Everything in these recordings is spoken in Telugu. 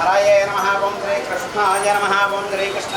హరాయ నమ ఓం శ్రీ కృష్ణాయ నమ ఓం శ్రీ కృష్ణ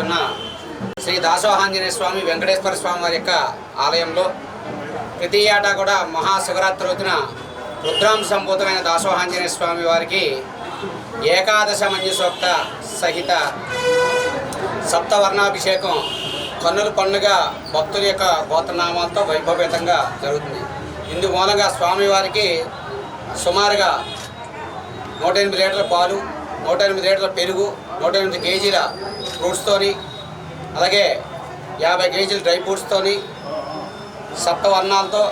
సెంటర్లో శ్రీ దాసోహాంజనేయ స్వామి వెంకటేశ్వర స్వామి వారి యొక్క ఆలయంలో ప్రతి ఏటా కూడా మహాశివరాత్రి రోజున రుద్రాంశంభూతమైన దాసోహాంజనేయ స్వామి వారికి ఏకాదశ మంజుసోక్త సహిత సప్తవర్ణాభిషేకం కన్నుల పండుగ భక్తుల యొక్క గోత్రనామాలతో వైభవేతంగా జరుగుతుంది. ఇందు మూలంగా స్వామివారికి సుమారుగా నూట ఎనిమిది లీటర్ల పాలు నూట ఎనిమిది లీటర్ల పెరుగు నూట ఎనిమిది కేజీల ఫ్రూట్స్తోని అలాగే యాభై కేజీలు డ్రై ఫ్రూట్స్తోని సప్తవర్ణాలతో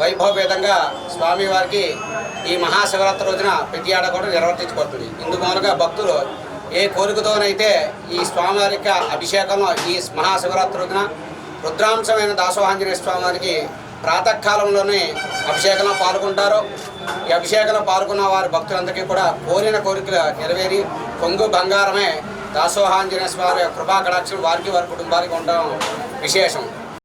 వైభవభేదంగా స్వామివారికి ఈ మహాశివరాత్రి రోజున ప్రతి ఏడా కూడా నిర్వర్తించబడుతుంది ఇందుమూలంగా భక్తులు ఏ కోరికతోనైతే ఈ స్వామివారి అభిషేకంలో ఈ మహాశివరాత్రి రోజున రుద్రాంశమైన దాసోహాంజనేయ స్వామివారికి ప్రాతకాలంలోనే అభిషేకంలో పాల్గొంటారు ఈ అభిషేకంలో పాల్గొన్న వారి భక్తులందరికీ కూడా కోరిన కోరికలు నెరవేరి కొంగు బంగారమే దాసోహాంజనేయ స్వామి కృపా కటాక్షం వారికి వారి కుటుంబానికి ఉండడం విశేషం.